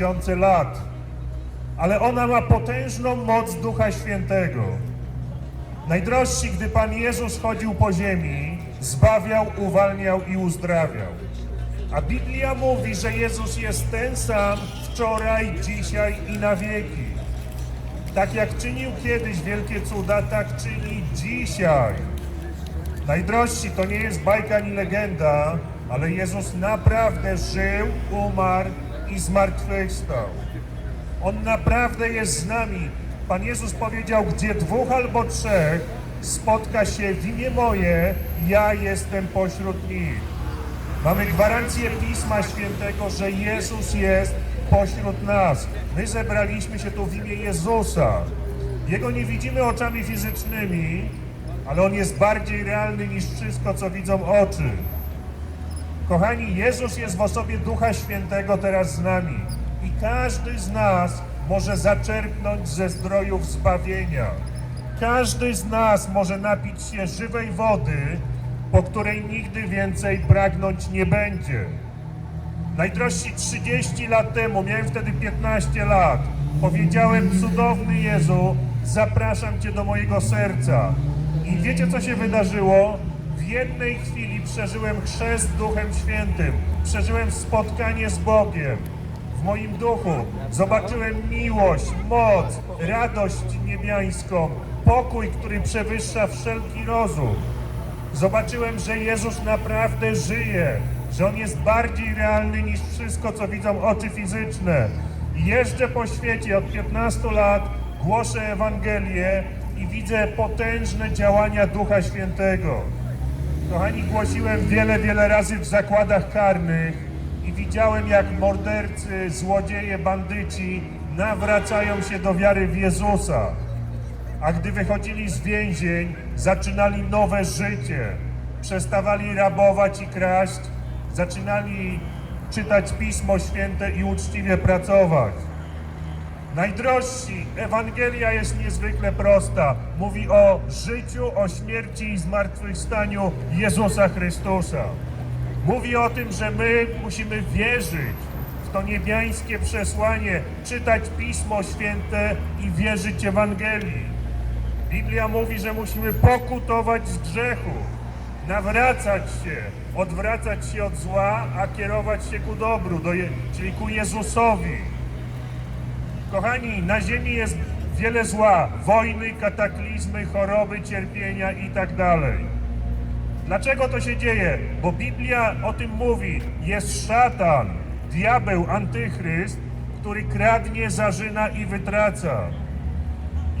tysiące lat, ale ona ma potężną moc Ducha Świętego. Najdrożsi, gdy Pan Jezus chodził po ziemi, zbawiał, uwalniał i uzdrawiał. A Biblia mówi, że Jezus jest ten sam wczoraj, dzisiaj i na wieki. Tak jak czynił kiedyś wielkie cuda, tak czyni dzisiaj. Najdrożsi to nie jest bajka ani legenda, ale Jezus naprawdę żył, umarł i zmartwychwstał. On naprawdę jest z nami. Pan Jezus powiedział, gdzie dwóch albo trzech spotka się w imię moje, ja jestem pośród nich. Mamy gwarancję Pisma Świętego, że Jezus jest pośród nas. My zebraliśmy się tu w imię Jezusa. Jego nie widzimy oczami fizycznymi, ale On jest bardziej realny niż wszystko, co widzą oczy. Kochani, Jezus jest w osobie Ducha Świętego teraz z nami i każdy z nas może zaczerpnąć ze zdrojów zbawienia. Każdy z nas może napić się żywej wody, po której nigdy więcej pragnąć nie będzie. Najdrożsi 30 lat temu, miałem wtedy 15 lat, powiedziałem, cudowny Jezu, zapraszam Cię do mojego serca. I wiecie, co się wydarzyło? W jednej chwili przeżyłem chrzest Duchem Świętym, przeżyłem spotkanie z Bogiem. W moim duchu zobaczyłem miłość, moc, radość niebiańską, pokój, który przewyższa wszelki rozum. Zobaczyłem, że Jezus naprawdę żyje, że On jest bardziej realny niż wszystko, co widzą oczy fizyczne. Jeżdżę po świecie od 15 lat, głoszę Ewangelię i widzę potężne działania Ducha Świętego. Kochani, głosiłem wiele, wiele razy w zakładach karnych i widziałem, jak mordercy, złodzieje, bandyci nawracają się do wiary w Jezusa a gdy wychodzili z więzień, zaczynali nowe życie. Przestawali rabować i kraść, zaczynali czytać Pismo Święte i uczciwie pracować. Najdrożsi, Ewangelia jest niezwykle prosta. Mówi o życiu, o śmierci i zmartwychwstaniu Jezusa Chrystusa. Mówi o tym, że my musimy wierzyć w to niebiańskie przesłanie, czytać Pismo Święte i wierzyć Ewangelii. Biblia mówi, że musimy pokutować z grzechu, nawracać się, odwracać się od zła, a kierować się ku dobru, do czyli ku Jezusowi. Kochani, na ziemi jest wiele zła, wojny, kataklizmy, choroby, cierpienia i tak dalej. Dlaczego to się dzieje? Bo Biblia o tym mówi. Jest szatan, diabeł, antychryst, który kradnie, zarzyna i wytraca.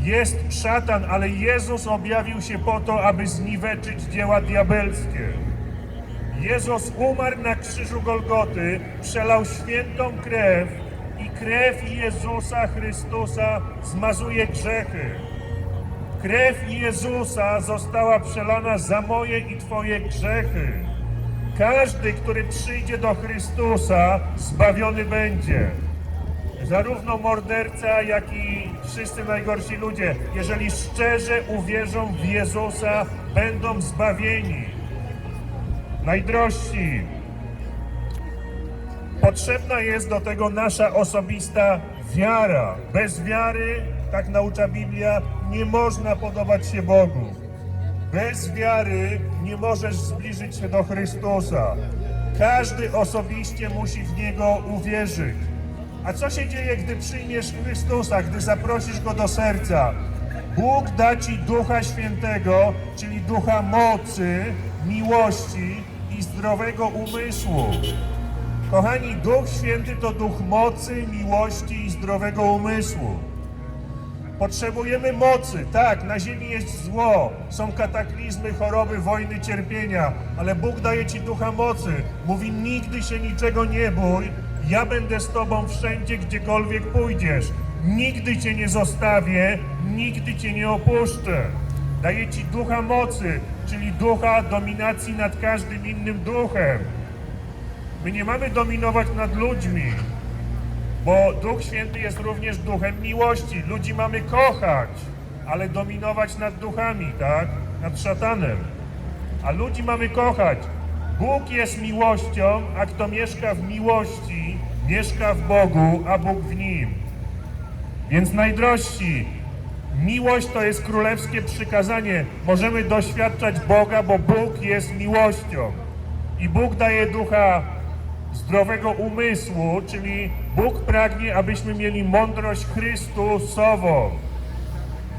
Jest szatan, ale Jezus objawił się po to, aby zniweczyć dzieła diabelskie. Jezus umarł na krzyżu Golgoty, przelał świętą krew i krew Jezusa Chrystusa zmazuje grzechy. Krew Jezusa została przelana za moje i Twoje grzechy. Każdy, który przyjdzie do Chrystusa, zbawiony będzie. Zarówno morderca, jak i wszyscy najgorsi ludzie, jeżeli szczerze uwierzą w Jezusa, będą zbawieni. Najdrożsi, potrzebna jest do tego nasza osobista wiara. Bez wiary, tak naucza Biblia, nie można podobać się Bogu. Bez wiary nie możesz zbliżyć się do Chrystusa. Każdy osobiście musi w Niego uwierzyć. A co się dzieje, gdy przyjmiesz Chrystusa, gdy zaprosisz Go do serca? Bóg da Ci Ducha Świętego, czyli Ducha mocy, miłości i zdrowego umysłu. Kochani, Duch Święty to Duch mocy, miłości i zdrowego umysłu. Potrzebujemy mocy. Tak, na ziemi jest zło, są kataklizmy, choroby, wojny, cierpienia, ale Bóg daje Ci ducha mocy. Mówi, nigdy się niczego nie bój, ja będę z Tobą wszędzie, gdziekolwiek pójdziesz. Nigdy Cię nie zostawię, nigdy Cię nie opuszczę. Daje Ci ducha mocy, czyli ducha dominacji nad każdym innym duchem. My nie mamy dominować nad ludźmi, bo Duch Święty jest również duchem miłości. Ludzi mamy kochać, ale dominować nad duchami, tak? Nad szatanem. A ludzi mamy kochać. Bóg jest miłością, a kto mieszka w miłości, mieszka w Bogu, a Bóg w nim. Więc najdrożsi, miłość to jest królewskie przykazanie. Możemy doświadczać Boga, bo Bóg jest miłością. I Bóg daje ducha zdrowego umysłu, czyli Bóg pragnie, abyśmy mieli mądrość Chrystusową.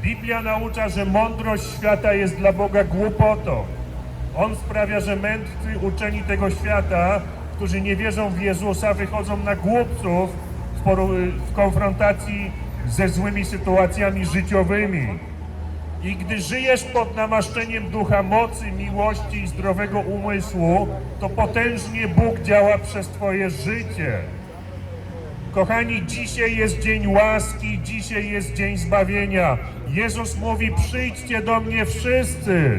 Biblia naucza, że mądrość świata jest dla Boga głupotą. On sprawia, że mędrcy uczeni tego świata, którzy nie wierzą w Jezusa, wychodzą na głupców w, w konfrontacji ze złymi sytuacjami życiowymi. I gdy żyjesz pod namaszczeniem ducha mocy, miłości i zdrowego umysłu, to potężnie Bóg działa przez Twoje życie. Kochani, dzisiaj jest dzień łaski, dzisiaj jest dzień zbawienia. Jezus mówi: Przyjdźcie do mnie wszyscy,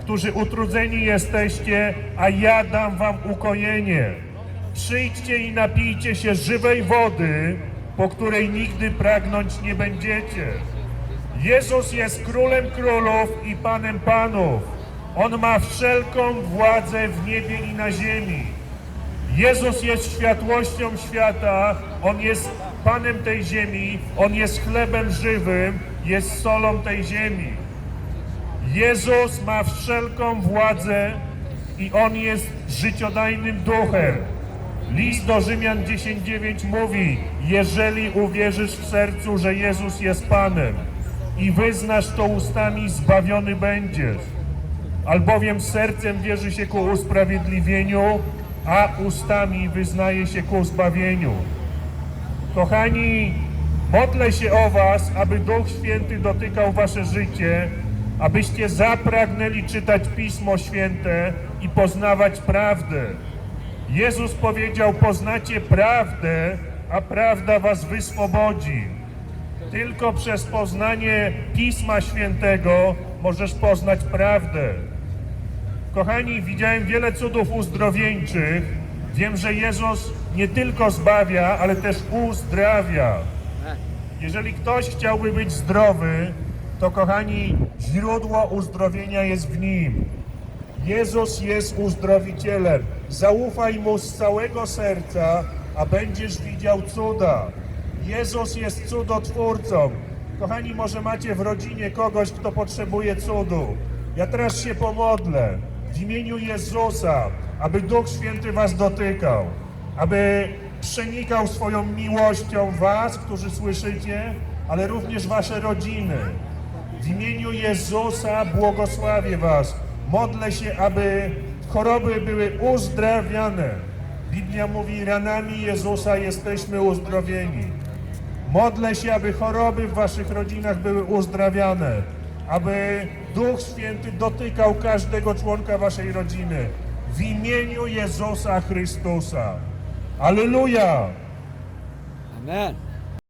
którzy utrudzeni jesteście, a ja dam wam ukojenie. Przyjdźcie i napijcie się żywej wody, po której nigdy pragnąć nie będziecie. Jezus jest królem królów i panem panów. On ma wszelką władzę w niebie i na ziemi. Jezus jest światłością świata, On jest Panem tej ziemi, On jest chlebem żywym, jest solą tej ziemi. Jezus ma wszelką władzę i On jest życiodajnym duchem. List do Rzymian 10:9 mówi: Jeżeli uwierzysz w sercu, że Jezus jest Panem i wyznasz to ustami, zbawiony będziesz albowiem sercem wierzy się ku usprawiedliwieniu, a ustami wyznaje się ku zbawieniu. Kochani, modlę się o Was, aby Duch Święty dotykał Wasze życie, abyście zapragnęli czytać Pismo Święte i poznawać prawdę. Jezus powiedział: Poznacie prawdę, a prawda Was wyswobodzi. Tylko przez poznanie Pisma Świętego możesz poznać prawdę. Kochani, widziałem wiele cudów uzdrowieńczych. Wiem, że Jezus nie tylko zbawia, ale też uzdrawia. Jeżeli ktoś chciałby być zdrowy, to kochani, źródło uzdrowienia jest w Nim. Jezus jest uzdrowicielem. Zaufaj Mu z całego serca, a będziesz widział cuda. Jezus jest cudotwórcą. Kochani, może macie w rodzinie kogoś, kto potrzebuje cudu. Ja teraz się pomodlę w imieniu Jezusa, aby Duch Święty Was dotykał, aby przenikał swoją miłością Was, którzy słyszycie, ale również Wasze rodziny. W imieniu Jezusa błogosławię Was. Modlę się, aby choroby były uzdrawiane. Biblia mówi, ranami Jezusa jesteśmy uzdrowieni. Modlę się, aby choroby w Waszych rodzinach były uzdrawiane, aby Duch Święty dotykał każdego członka Waszej rodziny. W imieniu Jezusa Chrystusa. Aleluja! Amen.